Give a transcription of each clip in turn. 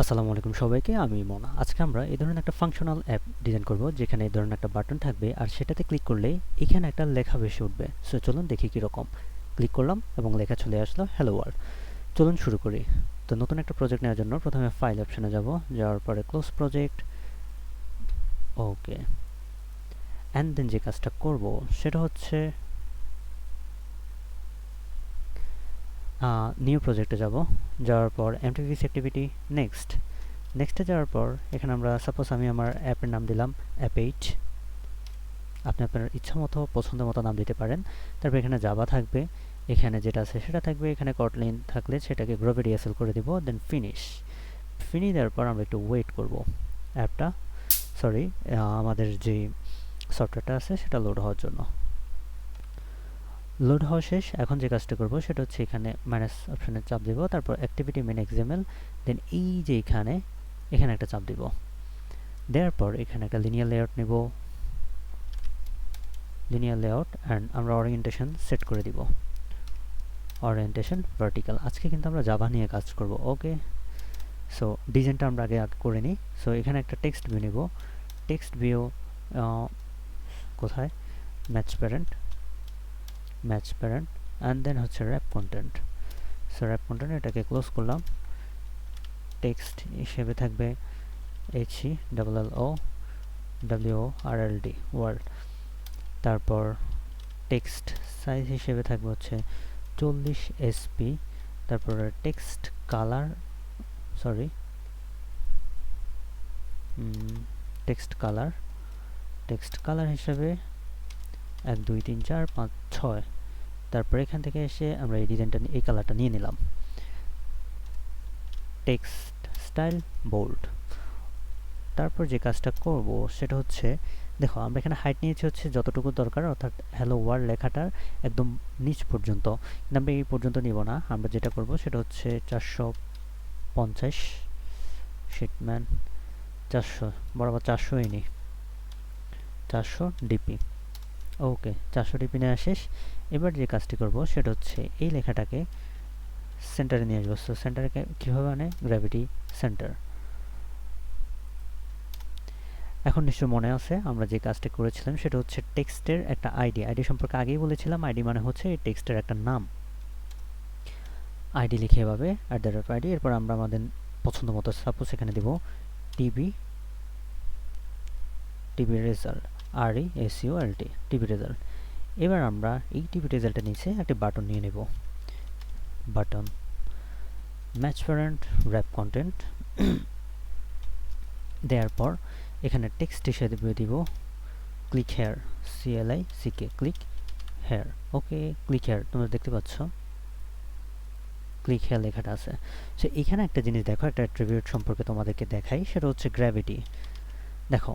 আসসালামু আলাইকুম সবাইকে, আমি মোনা। আজকে আমরা এই ধরনের একটা ফাংশনাল অ্যাপ ডিজাইন করব, যেখানে এই ধরনের একটা বাটন থাকবে আর সেটাতে ক্লিক করলে এখানে একটা লেখা ভেসে উঠবে। সো চলুন দেখি কীরকম ক্লিক করলাম এবং লেখা চলে আসলো হ্যালো ওয়ার্ল্ড চলুন শুরু করি। তো নতুন একটা প্রজেক্ট নেওয়ার জন্য প্রথমে ফাইল অপশনে যাব, যাওয়ার পরে close project okay and then যে কাজটা করব, সেটা হচ্ছে নিউ প্রজেক্টে যাব। যাওয়ার পর এমটিভিস অ্যাক্টিভিটি নেক্সট নেক্সটে যাওয়ার পর এখানে আমরা সাপোজ আমি আমার অ্যাপের নাম দিলাম অ্যাপ এইচ আপনি আপনার ইচ্ছা মতো, পছন্দ মতো নাম দিতে পারেন। তারপর এখানে জাবা থাকবে। এখানে যেটা আছে সেটা থাকবে। এখানে কটলিন থাকলে সেটাকে গ্রোভে রিহার্সেল করে দিব দেন ফিনিশ ফিনিশ দেওয়ার পর আমরা একটু ওয়েট করব। অ্যাপটা সরি আমাদের যে সফটওয়্যারটা আছে সেটা লোড হওয়ার জন্য। লোড হওয়া শেষ। এখন যে কাজটা করব সেটা হচ্ছে এখানে মাইনাস অপশনে চাপ দিব, তারপর অ্যাক্টিভিটি মেন এক্সামেল দেন এই যে এখানে এখানে একটা চাপ দিব। দেওয়ার পর এখানে একটা লিনিয়ার লেআউট নেব। লিনিয়ার লেআউট অ্যান্ড আমরা ওরিয়েন্টেশন সেট করে দিব। ওরিয়েন্টেশন ভার্টিক্যাল আজকে কিন্তু আমরা জাভা নিয়ে কাজ করব ওকে সো ডিজাইনটা আমরা আগে আগে করে নিই। সো এখানে একটা টেক্সট ভিউ নেব। টেক্সট ভিউ কোথায়? Match parent match parent and then হচ্ছে wrap content so wrap content এটাকে ক্লোজ করলাম। টেক্সট হিসেবে থাকবে H double L O W R L D world তারপর টেক্সট সাইজ হিসেবে থাকবে হচ্ছে চল্লিশ এসপি তারপর text colour sorry text colour text colour হিসেবে এক, দুই, তিন, চার, পাঁচ, ছয়। তারপর এখান থেকে এসে আমরা এই ডিজাইনটা এই কালারটা নিয়ে নিলাম। টেক্সট স্টাইল বোল্ড তারপর যে কাজটা করব সেটা হচ্ছে, দেখো আমরা এখানে হাইট নিয়েছি হচ্ছে যতটুকু দরকার, অর্থাৎ হ্যালো ওয়ার্ল্ড লেখাটার একদম নিচ পর্যন্ত। কিন্তু আমরা এই পর্যন্ত নিব না। আমরা যেটা করব সেটা হচ্ছে চারশো পঞ্চাশ শিটম্যান চারশো, বরাবর চারশোই নিই চারশো ডিপি। ওকে, চারশো ডিপি নেওয়া শেষ। এবার যে কাজটি করব, সেটা হচ্ছে এই লেখাটাকে সেন্টারে নিয়ে আসব। সো সেন্টারে কীভাবে আনে গ্র্যাভিটি সেন্টার এখন নিশ্চয় মনে আছে, আমরা যে কাজটি করেছিলাম, সেটা হচ্ছে টেক্সটের একটা আইডি। আইডি সম্পর্কে আগেই বলেছিলাম, আইডি মানে হচ্ছে এই টেক্সটের একটা নাম। আইডি লিখে এভাবে অ্যাট দ্য রেট আইডি এরপর আমরা আমাদের পছন্দ মতো সাপোজ এখানে দেব TB TV result R E S U L T TV result এবার আমরা এই টিভি রেজাল্টের নিচে একটি বাটন নিয়ে নেব। Button match parent wrap content দেওয়ার পর এখানে টেক্সট হিসেবে দিব click here CLI C K click here okay click here তোমরা দেখতে পাচ্ছ? ক্লিক হেয়ার লেখাটা আছে। সো এখানে একটা জিনিস দেখো, একটা অ্যাট্রিবিউট সম্পর্কে তোমাদেরকে দেখাই, সেটা হচ্ছে গ্র্যাভিটি দেখো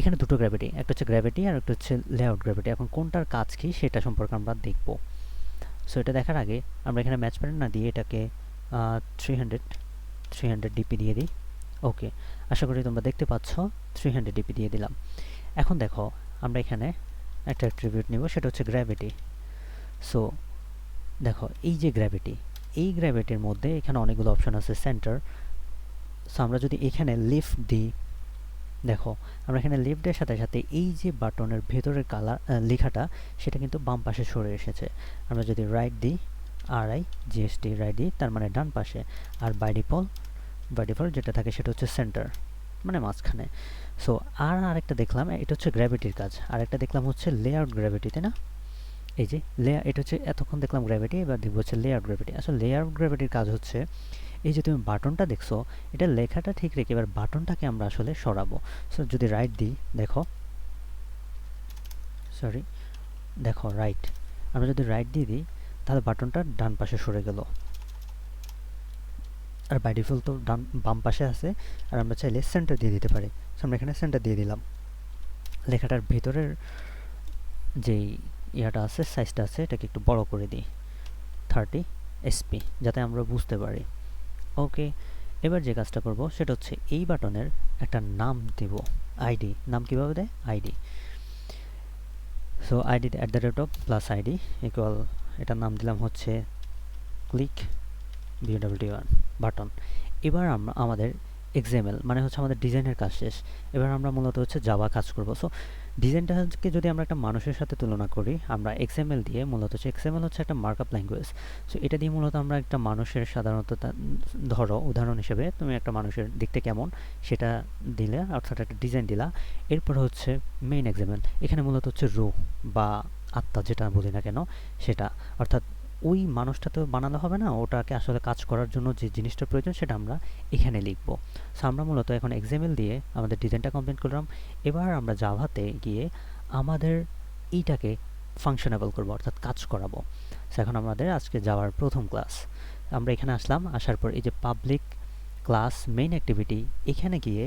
এখানে দুটো গ্র্যাভিটি একটা হচ্ছে গ্র্যাভিটি আর একটা হচ্ছে লেআউট গ্র্যাভিটি এখন কোনটার কাজ কি সেটা সম্পর্কে আমরা দেখব। সো এটা দেখার আগে আমরা এখানে ম্যাচ প্যারেন্ট না দিয়ে এটাকে three hundred three hundred DP দিয়ে দিই। ওকে আশা করি তোমরা দেখতে পাচ্ছ থ্রি হান্ড্রেড ডিপি দিয়ে দিলাম। এখন দেখো, আমরা এখানে একটা অ্যাট্রিবিউট নিব, সেটা হচ্ছে গ্র্যাভিটি সো দেখো, এই যে গ্র্যাভিটি এই গ্র্যাভিটির মধ্যে এখানে অনেকগুলো অপশন আছে সেন্টার সো আমরা যদি এখানে লিফট দিই দেখো, আমরা এখানে লেফটের সাথে সাথে এই যে বাটনের ভেতরের কালার লেখাটা, সেটা কিন্তু বাম পাশে সরে এসেছে। আমরা যদি রাইট দিই আর আই জিএসটি রাইট দিই, তার মানে ডান পাশে। আর বাই ডিফল্ট বাই ডিফল্ট যেটা থাকে সেটা হচ্ছে সেন্টার মানে মাঝখানে। সো আর আরেকটা দেখলাম, এটা হচ্ছে গ্র্যাভিটির কাজ। আর একটা দেখলাম হচ্ছে লেআউট গ্র্যাভিটি তাই না? এই যে লেয়ার এটা হচ্ছে, এতক্ষণ দেখলাম গ্র্যাভিটি এবার দেখব হচ্ছে লেআউট গ্র্যাভিটি আসলে লেআউট গ্র্যাভিটির কাজ হচ্ছে এই যে তুমি বাটনটা দেখছ, এটা লেখাটা ঠিক রেখে এবার বাটনটাকে আমরা আসলে সরাবো। সো যদি রাইট দিই, দেখো। সরি দেখো রাইট আমরা যদি রাইট দিয়ে দিই, তাহলে বাটনটা ডান পাশে সরে গেল। আর বাই ডিফল্ট তো ডান, বাম পাশে আছে, আর আমরা চাইলে সেন্টার দিয়ে দিতে পারি। আমরা এখানে সেন্টার দিয়ে দিলাম। লেখাটার ভেতরের যেই ইয়াটা আছে সাইজটা আছে, এটাকে একটু বড় করে দিই। থার্টি এসপি যাতে আমরা বুঝতে পারি। ওকে, এবার যে কাজটা করব সেটা হচ্ছে এই বাটনের একটা নাম দেব, আইডি। নাম কীভাবে দেয়? ID. So ID at the rate of plus ID equal এটার নাম দিলাম হচ্ছে ক্লিক বিডাব্লিউডি ওয়ান বাটন এবার আমরা, আমাদের এক্সএমএল মানে হচ্ছে আমাদের ডিজাইনের কাজ শেষ। এবার আমরা মূলত হচ্ছে জাভা কাজ করব। সো ডিজাইনটাকে যদি আমরা একটা মানুষের সাথে তুলনা করি, আমরা এক্সএমএল দিয়ে মূলত হচ্ছে এক্সএমএল হচ্ছে একটা মার্কআপ ল্যাঙ্গুয়েজ সো এটা দিয়ে মূলত আমরা একটা মানুষের সাধারণত ধরো, উদাহরণ হিসেবে তুমি একটা মানুষের দেখতে কেমন, সেটা দিলে, অর্থাৎ একটা ডিজাইন দিলা। এরপর হচ্ছে মেইন এক্সএমএল এখানে মূলত হচ্ছে রো বা আত্মা, যেটা বলি না কেন, সেটা। অর্থাৎ ওই মানুষটা তো বানানো হবে না, ওটাকে আসলে কাজ করার জন্য যে জিনিসটা প্রয়োজন সেটা আমরা এখানে লিখব। সো আমরা মূলত এখন এক্সামেল দিয়ে আমাদের ডিজাইনটা কমপ্লিট করলাম। এবার আমরা জাভাতে গিয়ে আমাদের এইটাকে ফাংশনেবল করব, অর্থাৎ কাজ করাবো। সো এখন আমাদের আজকে যাওয়ার প্রথম ক্লাস আমরা এখানে আসলাম, আসার পর এই যে পাবলিক ক্লাস মেইন অ্যাক্টিভিটি এখানে গিয়ে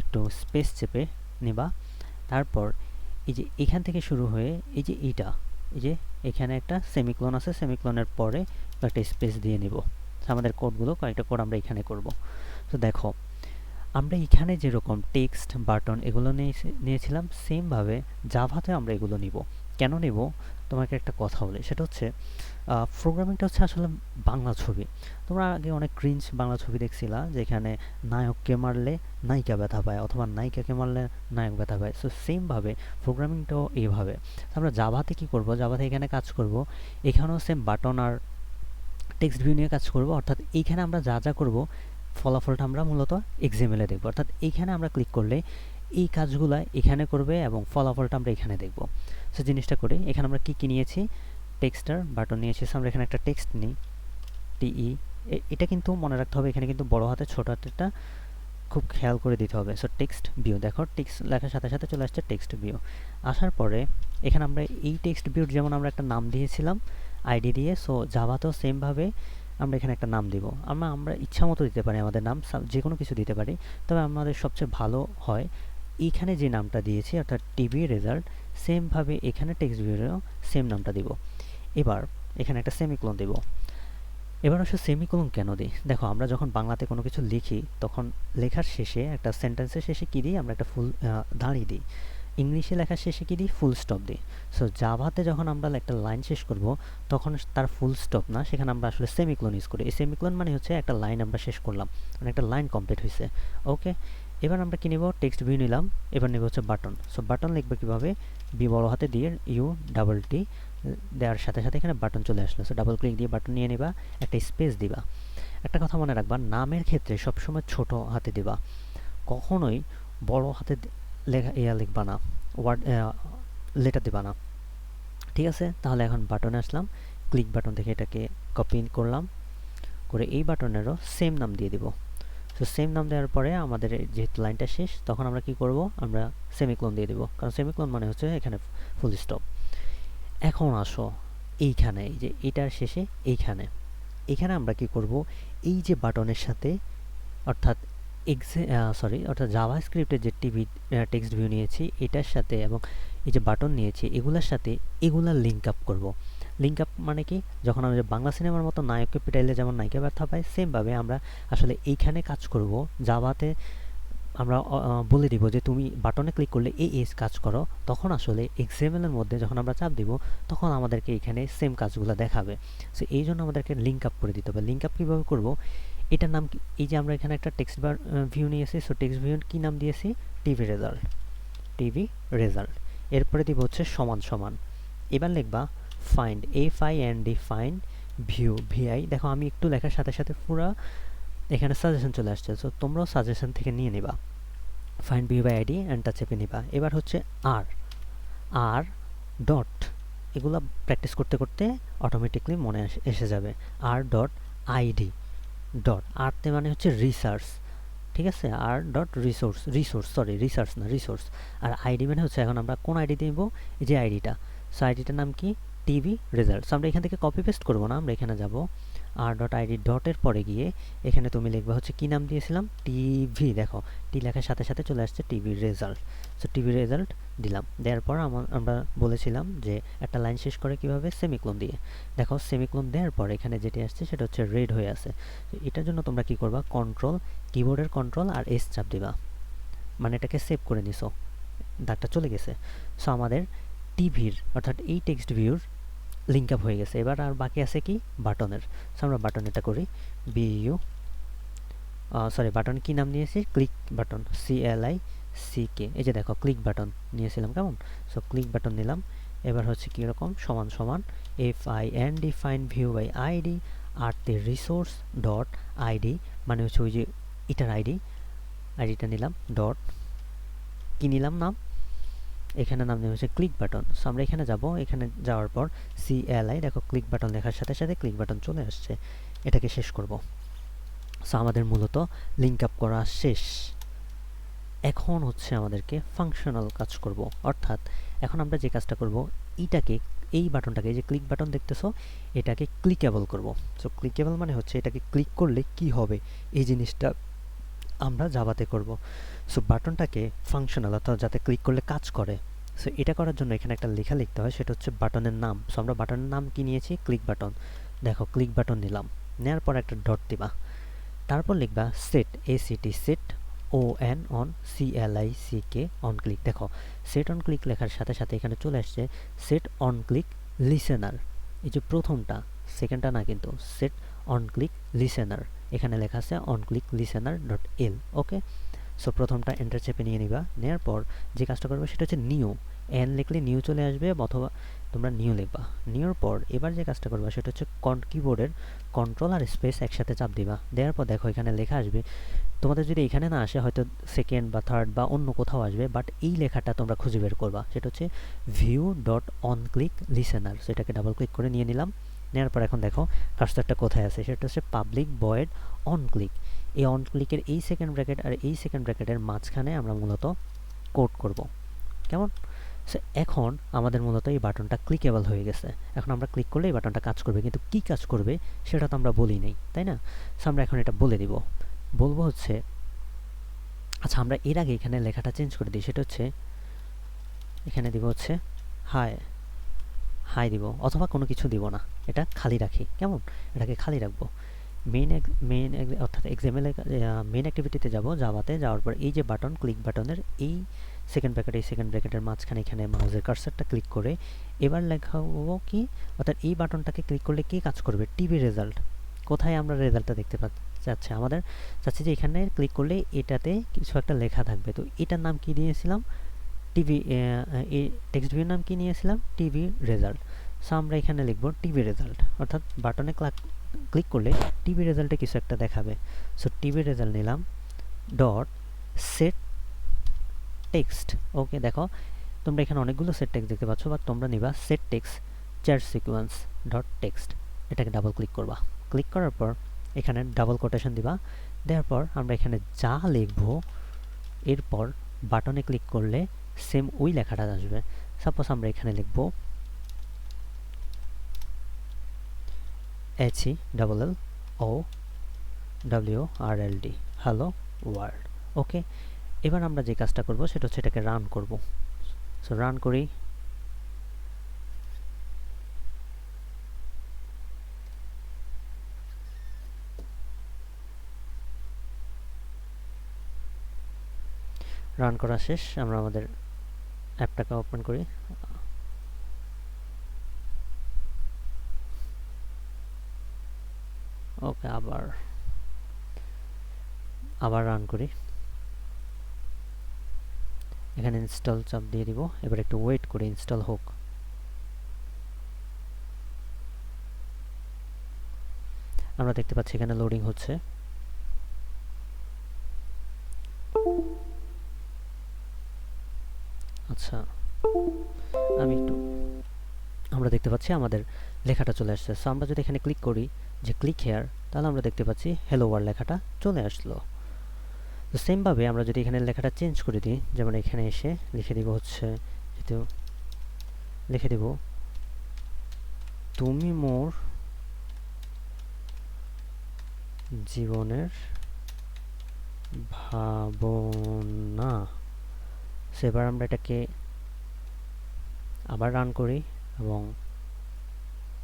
একটু স্পেস চেপে নেবা। তারপর এই যে এখান থেকে শুরু হয়ে এই যে এইটা এই যে এখানে একটা সেমিক্লোন আছে সেমিক্লোনের পরে একটা স্পেস দিয়ে নিব। আমাদের কোডগুলো কয়েকটা কোড আমরা এখানে করব। তো দেখো, আমরা এখানে যেরকম টেক্সট বাটন এগুলো নিয়েছিলাম সেমভাবে জাভাতে আমরা এগুলো নিব। কেন নেব? তোমাকে একটা কথা বলি। সেটা হচ্ছে প্রোগ্রামিংটা হচ্ছে আসলে বাংলা ছবি। তোমরা আগে অনেক ক্রিঞ্চ বাংলা ছবি দেখছিলা, যেখানে নায়ককে মারলে নায়িকা ব্যথা পায় অথবা নায়িকাকে মারলে নায়ক ব্যথা পায়। সো সেমভাবে প্রোগ্রামিংটাও এইভাবে আমরা জাভাতে কি করব? জাভাতে এখানে কাজ করব। এখানেও সেম বাটন আর টেক্সট ভিউ নিয়ে কাজ করব। অর্থাৎ এইখানে আমরা যা যা করব, ফলাফলটা আমরা মূলত এক্সএমএলে দেখব। অর্থাৎ এইখানে আমরা ক্লিক করলে এই কাজগুলো এখানে করবে এবং ফলাফলটা আমরা এখানে দেখব। সে জিনিসটা করি। এখানে আমরা কি কি নিয়েছি? টেক্সটার বাটন নিয়েছি। আমরা এখানে একটা টেক্সট নিই। টিই এটা কিন্তু মনে রাখতে হবে, এখানে কিন্তু বড় হাতে ছোট হাতেরটা খুব খেয়াল করে দিতে হবে। সো টেক্সট ভিউ দেখো টেক্সট লেখার সাথে সাথে চলে আসছে টেক্সট ভিউ আসার পরে এখানে আমরা এই টেক্সট ভিউর যেমন আমরা একটা নাম দিয়েছিলাম আইডি দিয়ে সো জাভাতেও সেমভাবে আমরা এখানে একটা নাম দিব। আমরা আমরা ইচ্ছা মতো দিতে পারি আমাদের নাম যে কোনো কিছু দিতে পারি। তবে আমাদের সবচেয়ে ভালো হয়, এইখানে যে নামটা দিয়েছি, অর্থাৎ টিভি রেজাল্ট সেমভাবে এখানে টেক্সট ভিউরেও সেম নামটা দিব। এবার এখানে একটা সেমিক্লোন দেব। এবার অবশ্য সেমিকোলন কেন দিই? দেখো, আমরা যখন বাংলাতে কোনো কিছু লিখি, তখন লেখার শেষে একটা সেন্টেন্সের শেষে কী দিই? আমরা একটা ফুল দাঁড়িয়ে দিই। ইংলিশে লেখার শেষে কী দিই? ফুল স্টপ দিই। সো জাভাতে যখন আমরা একটা লাইন শেষ করব, তখন তার ফুল স্টপ না, সেখানে আমরা আসলে সেমিক্লোন ইউজ করি। এই সেমিক্লোন মানে হচ্ছে একটা লাইন আমরা শেষ করলাম। মানে একটা লাইন কমপ্লিট হয়েছে ওকে এবার আমরা কি নেব? টেক্সট ভিউ নিলাম। এবার নেব হচ্ছে বাটন সো বাটন লিখবে কীভাবে? বি বড় হাতে দিয়ে ইউ ডাবল টি দেওয়ার সাথে সাথে এখানে বাটন চলে আসলো। সো ডাবল ক্লিক দিয়ে বাটন নিয়ে নিবা, একটা স্পেস দিবা। একটা কথা মনে রাখবা, নামের ক্ষেত্রে সবসময় ছোট হাতে দিবা। কখনোই বড় হাতে লেখা, ইয়া লিখবা না ওয়ার্ড লেটার দিবা না। ঠিক আছে? তাহলে এখন বাটনে আসলাম ক্লিক বাটন থেকে এটাকে কপি করলাম। করে এই বাটনেরও সেম নাম দিয়ে দিব। সো সেম নাম দেওয়ার পরে আমাদের যেহেতু লাইনটা শেষ, তখন আমরা কি করব? আমরা সেমিক্লোন দিয়ে দেবো। কারণ সেমিক্লোন মানে হচ্ছে এখানে ফুল স্টপ এখন আসো এইখানে, এই যে এটার শেষে এইখানে। এখানে আমরা কি করব? এই যে বাটনের সাথে অর্থাৎ এক্সে সরি অর্থাৎ জাভা স্ক্রিপ্টের যে টিভি টেক্সট ভিউ নিয়েছি, এটার সাথে এবং এই যে বাটন নিয়েছি, এগুলার সাথে এগুলা লিঙ্ক আপ করব। লিঙ্ক আপ মানে কি? যখন আমরা বাংলা সিনেমার মতো নায়ককে পিটাইলে যেমন নায়িকা ব্যর্থা পাই সেমভাবে আমরা আসলে এইখানে কাজ করব। জাভাতে আমরা বলে দিব যে তুমি বাটনে ক্লিক করলে এই এস কাজ করো। তখন আসলে এক্সএমএলের মধ্যে যখন আমরা চাপ দিব, তখন আমাদেরকে এখানে সেম কাজগুলো দেখাবে। সো এই জন্য আমাদেরকে লিঙ্ক আপ করে দিতে হবে। লিঙ্ক আপ কীভাবে করব? এটার নাম এই যে আমরা এখানে একটা টেক্সট বার ভিউ নিয়েছি। সো টেক্সট ভিউ কী নাম দিয়েছি? টিভি রেজাল্ট টিভি রেজাল্ট এরপরে দিব হচ্ছে সমান সমান। এবার লিখবা find F I N D find view V I দেখো, আমি একটু লেখার সাথে সাথে পুরো এখানে সাজেশন চলে আসছে সো তোমরাও সাজেশন থেকে নিয়ে নিবা। ফাইন্ড ভিউ বাই আইডি অ্যান্ডটা চেপে নিবা। এবার হচ্ছে আর আর ডট এগুলো প্র্যাকটিস করতে করতে অটোমেটিকলি মনে এসে যাবে। আর ডট আইডি ডট আরতে মানে হচ্ছে রিসার্চ ঠিক আছে? R dot resource resource sorry research না রিসোর্স আর আইডি মানে হচ্ছে, এখন আমরা কোন আইডি দিব এই যে আইডিটা সো আইডিটার নাম কি? টিভি রেজাল্টস আমরা এখান থেকে কপি পেস্ট করব না, আমরা এখানে যাব আর ডট আইডি ডটের পরে গিয়ে এখানে তুমি লিখবে হচ্ছে কি নাম দিয়েছিলাম? টিভি, দেখো টি লেখার সাথে সাথে চলে আসছে TV result. So TV result দিলাম। দেওয়ার পর আমরা বলেছিলাম যে একটা লাইন শেষ করে কীভাবে? সেমিক্লোন দিয়ে। দেখো, সেমিক্লোন দেওয়ার পর এখানে যেটি আসছে সেটা হচ্ছে রেড হয়ে আছে। এটার জন্য তোমরা কি করবা? কন্ট্রোল কিবোর্ডের কন্ট্রোল আর এস চাপ দিবা। মানে এটাকে সেভ করে নিছো। দাগটা চলে গেছে। সো আমাদের টিভির, অর্থাৎ এই টেক্সট ভিউর লিঙ্ক আপ হয়ে গেছে। এবার আর বাকি আছে কি? বাটনের। সো আমরা বাটন এটা করি। বিইউ সরি বাটন কি নাম নিয়েছি? Click button C L I C K এই যে দেখো ক্লিক বাটন নিয়েছিলাম, কেমন? সো ক্লিক বাটন নিলাম। এবার হচ্ছে কীরকম সমান সমান F I N define view by ID R তে রিসোর্স ডট আইডি মানে হচ্ছে ওই যে এটার আইডি আইডিটা নিলাম ডট কি নিলাম নাম? এখানে নাম নেওয়া হচ্ছে ক্লিক বাটন সো আমরা এখানে যাব। এখানে যাওয়ার পর সি এল আই দেখো ক্লিক বাটন লেখার সাথে সাথে ক্লিক বাটন চলে আসছে। এটাকে শেষ করব। সো আমাদের মূলত লিঙ্ক আপ করা শেষ। এখন হচ্ছে আমাদেরকে ফাংশনাল কাজ করব। অর্থাৎ এখন আমরা যে কাজটা করব এইটাকে এই বাটনটাকে যে ক্লিক বাটন দেখতেছো, এটাকে ক্লিকেবল করব। সো ক্লিকেবল মানে হচ্ছে এটাকে ক্লিক করলে কি হবে? এই জিনিসটা আমরা জাভাতে করব। সো বাটনটাকে ফাংশনাল অর্থাৎ যাতে ক্লিক করলে কাজ করে। সো এটা করার জন্য এখানে একটা লেখা লিখতে হয়, সেটা হচ্ছে বাটনের নাম। সো আমরা বাটনের নাম কি নিয়েছি? ক্লিক বাটন দেখো ক্লিক বাটন নিলাম। নেওয়ার পর একটা ডট দিবা। তারপর লিখবা set S E T set O N on C L I C K on click দেখো সেট অন ক্লিক লেখার সাথে সাথে এখানে চলে আসছে সেট অন ক্লিক লিসেনার এই যে প্রথমটা সেকেন্ডটা না কিন্তু সেট অন ক্লিক লিসেনার এখানে লেখা আছে on click listener dot L okay so প্রথমটা এন্টার চেপে নিয়ে নিবা নেওয়ার পর যে কাজটা করবে সেটা হচ্ছে নিউ এন লিখলে নিউ চলে আসবে অথবা তোমরা নিউ লিখবা। নিউর পর এবার যে কাজটা করবা সেটা হচ্ছে কন কিবোর্ডের কন্ট্রোল আর স্পেস একসাথে চাপ দিবা। দেওয়ার পর দেখো এখানে লেখা আসবে, তোমাদের যদি এখানে না আসে হয়তো সেকেন্ড বা থার্ড বা অন্য কোথাও আসবে বাট এই লেখাটা তোমরা খুঁজে বের করবা। সেটা হচ্ছে view dot on click listener সেটাকে ডাবল ক্লিক করে নিয়ে নিলাম। নেওয়ার পর এখন দেখো কার্সারটা কোথায় আছে? সেটা হচ্ছে পাবলিক বয়েড অন ক্লিক এই অন ক্লিকের এই সেকেন্ড ব্র্যাকেট আর এই সেকেন্ড ব্র্যাকেটের মাঝখানে আমরা মূলত কোড করব। কেমন? সো এখন আমাদের মূলত এই বাটনটা ক্লিকেবল হয়ে গেছে। এখন আমরা ক্লিক করলে এই বাটনটা কাজ করবে। কিন্তু কি কাজ করবে সেটা তো আমরা বলি নেই, তাই না? সো আমরা এখন এটা বলে দিব। বলব হচ্ছে আচ্ছা আমরা এর আগে এখানে লেখাটা চেঞ্জ করে দিই। সেটা হচ্ছে, এখানে দিব হচ্ছে হাই হাই দিব অথবা কোনো কিছু দিব না। এটা খালি রাখি। কেমন? এটাকে খালি রাখব। মেইন মেইন অর্থাৎ এক্সামের মেইন অ্যাক্টিভিটিতে যাব যাওয়াতে যাওয়ার পর এই যে বাটন ক্লিক বাটনের এই সেকেন্ড ব্র্যাকেট এই সেকেন্ড ব্র্যাকেটের মাঝখানে এখানে মাউজের কার্সারটা ক্লিক করে এবার লেখাবো কি? অর্থাৎ এই বাটনটাকে ক্লিক করলে কি কাজ করবে? টিভি রেজাল্ট কোথায় আমরা রেজাল্টটা দেখতে পাচ্ছি? যাচ্ছে আমাদের চাচ্ছি যে এখানে ক্লিক করলে এটাতে কিছু একটা লেখা থাকবে। তো এটার নাম কি দিয়েছিলাম? টিভি টেক্সট ভিউর নাম কি নিয়েছিলাম? টিভি রেজাল্ট সো আমরা এখানে লিখব টিভি রেজাল্ট অর্থাৎ বাটনে ক্লিক করলে টিভি রেজাল্টে কিছু একটা দেখাবে। সো টিভি রেজাল্ট নিলাম ডট সেট টেক্সট ওকে দেখো, তোমরা এখানে অনেকগুলো সেট টেক্সট দেখতে পাচ্ছ বা তোমরা নিবা set text char sequence dot text এটাকে ডাবল ক্লিক করবা। ক্লিক করার পর এখানে ডাবল কোটেশন দিবা। দেওয়ার পর আমরা এখানে যা লিখব, এরপর বাটনে ক্লিক করলে সেম ওই লেখাটা আসবে। সাপোজ আমরা এখানে লিখব H E double L O W R L D hello world okay এবার আমরা যে কাজটা করব সেটা হচ্ছে এটাকে রান করব। সো রান করি। রান করা শেষ। আমরা আমাদের অ্যাপটাকে ওপেন করি। ওকে, আবার আবার রান করি। এখানে ইনস্টল চাপ দিয়ে দিব। এবার একটু ওয়েট করে ইনস্টল হোক। আমরা দেখতে পাচ্ছি এখানে লোডিং হচ্ছে। পাচ্ছি, আমাদের লেখাটা চলে আসছে। সো আমরা যদি এখানে ক্লিক করি যে ক্লিক হেয়ার তাহলে আমরা দেখতে পাচ্ছি হ্যালো ওয়ার্ল্ড লেখাটা চলে আসলো। তো সেমভাবে আমরা যদি এখানে লেখাটা চেঞ্জ করে দিই, যেমন এখানে এসে লিখে দিব হচ্ছে, যেহেতু লিখে দিব, তুমি মোর জীবনের ভাবনা। সেবার আমরা এটাকে আবার রান করি এবং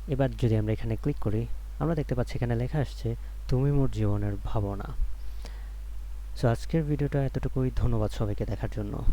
এবার যদি আমরা এখানে ক্লিক করি, আমরা দেখতে পাচ্ছি এখানে লেখা আসছে, তুমি মোর জীবনের ভাবনা। সো আজকের ভিডিওটা এতটুকুই। ধন্যবাদ সবাইকে দেখার জন্য।